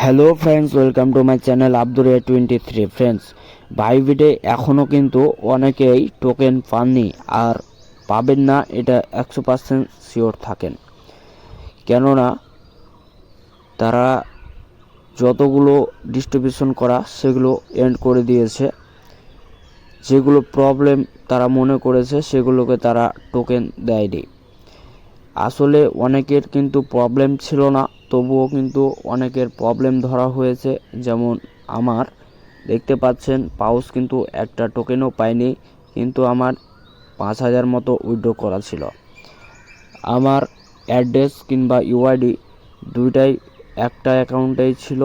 Hello friends welcome to my channel Abdur A twenty three friends বাইবিটে এখনও কিন্তু অনেকেই token পাননি আর পাবেন না, এটা একশো পার্সেন্ট শিওর থাকেন। কেননা, তারা যতগুলো ডিস্ট্রিবিউশন করা, সেগুলো এন্ড করে দিয়েছে। যেগুলো প্রবলেম তারা মনে করেছে, সেগুলোকে তারা টোকেন দেয়নি। আসলে অনেকের কিন্তু প্রবলেম ছিল না তবুও কিন্তু অনেকের প্রবলেম ধরা হয়েছে। যেমন আমার, দেখতে পাচ্ছেন, পাউস কিন্তু একটা টোকেনও পাইনি কিন্তু আমার পাঁচ হাজার মতো উইড্রো করা ছিল। আমার অ্যাড্রেস কিংবা ইউআইডি দুইটাই একটা অ্যাকাউন্টেই ছিল,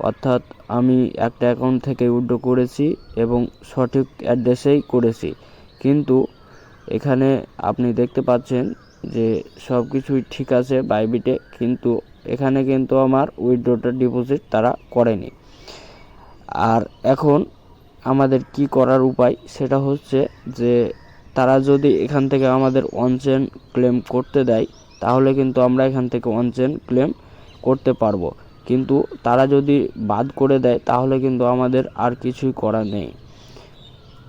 অর্থাৎ আমি একটা অ্যাকাউন্ট থেকে উইড্রো করেছি এবং সঠিক অ্যাড্রেসেই করেছি। কিন্তু এখানে আপনি দেখতে পাচ্ছেন যে সব কিছুই ঠিক আছে বাইবিটে কিন্তু এখানে কিন্তু আমার উইথড্রটা ডিপোজিট তারা করেনি। আর এখন আমাদের কি করার উপায়? সেটা হচ্ছে যে, তারা যদি এখান থেকে আমাদের অনচেন ক্লেম করতে দেয়, তাহলে কিন্তু আমরা এখান থেকে অনচেন ক্লেম করতে পারব। কিন্তু তারা যদি বাদ করে দেয়, তাহলে কিন্তু আমাদের আর কিছুই করা নেই।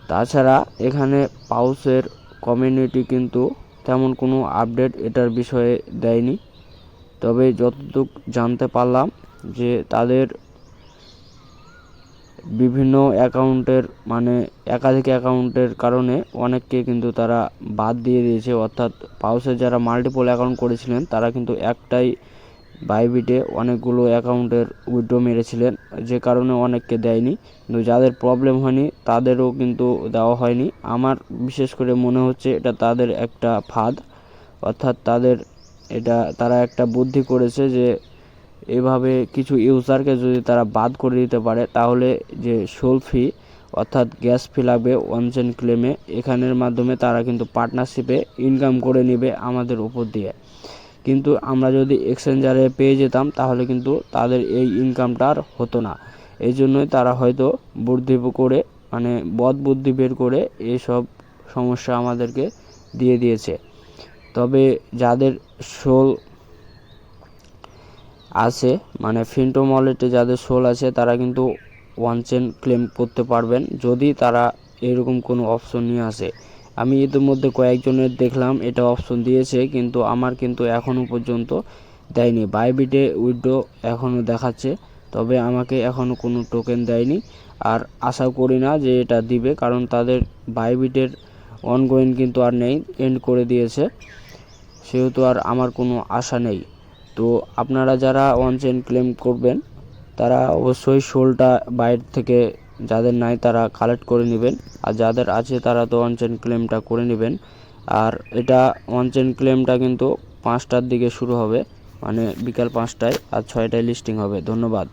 তাছাড়া এখানে পাউসের কমিউনিটি কিন্তু তেমন কোনো আপডেট এটার বিষয়ে দেয়নি। তবে যতটুক জানতে পারলাম যে তাদের বিভিন্ন অ্যাকাউন্টের মানে একাধিক অ্যাকাউন্টের কারণে অনেককে কিন্তু তারা বাদ দিয়ে দিয়েছে। অর্থাৎ পাউসে যারা মাল্টিপল অ্যাকাউন্ট করেছিলেন, তারা কিন্তু একটাই বাইবিটে অনেকগুলো অ্যাকাউন্টের উইড্রো মেরেছিলেন, যে কারণে অনেককে দেয়নি। কিন্তু যাদের প্রবলেম হয়নি, তাদেরও কিন্তু দেওয়া হয়নি। আমার বিশেষ করে মনে হচ্ছে এটা তাদের একটা ফাঁদ। অর্থাৎ তাদের এটা তারা একটা বুদ্ধি করেছে যে এভাবে কিছু ইউজারকে যদি তারা বাদ করে দিতে পারে, তাহলে যে সোল ফি অর্থাৎ গ্যাস ফি লাগবে অনচেন ক্লেমে এখানের মাধ্যমে তারা কিন্তু পার্টনারশিপে ইনকাম করে নেবে আমাদের উপর দিয়ে। কিন্তু আমরা যদি এক্সচেঞ্জারে পেয়ে যেতাম, তাহলে কিন্তু তাদের এই ইনকামটা আর হতো না। এই জন্যই তারা হয়তো বুদ্ধি করে মানে বদ বুদ্ধি বের করে এইসব সমস্যা আমাদেরকে দিয়ে দিয়েছে। তবে যাদের সোল আছে মানে ফিন্টো মলেটে যাদের সোল আছে, তারা কিন্তু ওয়ান চেন ক্লেম করতে পারবেন, যদি তারা এরকম কোনো অপশন নিয়ে আসে। আমি ইতিমধ্যে কয়েকজনের দেখলাম, এটা অপশন দিয়েছে, কিন্তু আমার কিন্তু এখনও পর্যন্ত দেয়নি। বাইবিটে উইড্রো এখনও দেখাচ্ছে, তবে আমাকে এখনও কোনো টোকেন দেয়নি। আর আশা করি না যে এটা দিবে, কারণ তাদের বাইবিটের অনগোয়িং কিন্তু আর নেই এন্ড করে দিয়েছে। সেহেতু আর আমার কোনো আশা নেই। তো আপনারা যারা ওয়ান চেন ক্লেম করবেন, তারা অবশ্যই শোলটা বাইরে থেকে যাদের নাই তারা কালেক্ট করে নেবেন। আর যাদের আছে তারা তো ওয়ান চেন ক্লেমটা করে নেবেন। আর এটা ওয়ান চেন ক্লেমটা কিন্তু পাঁচটার দিকে শুরু হবে মানে বিকাল পাঁচটায়, আর ছয়টায় লিস্টিং হবে। ধন্যবাদ।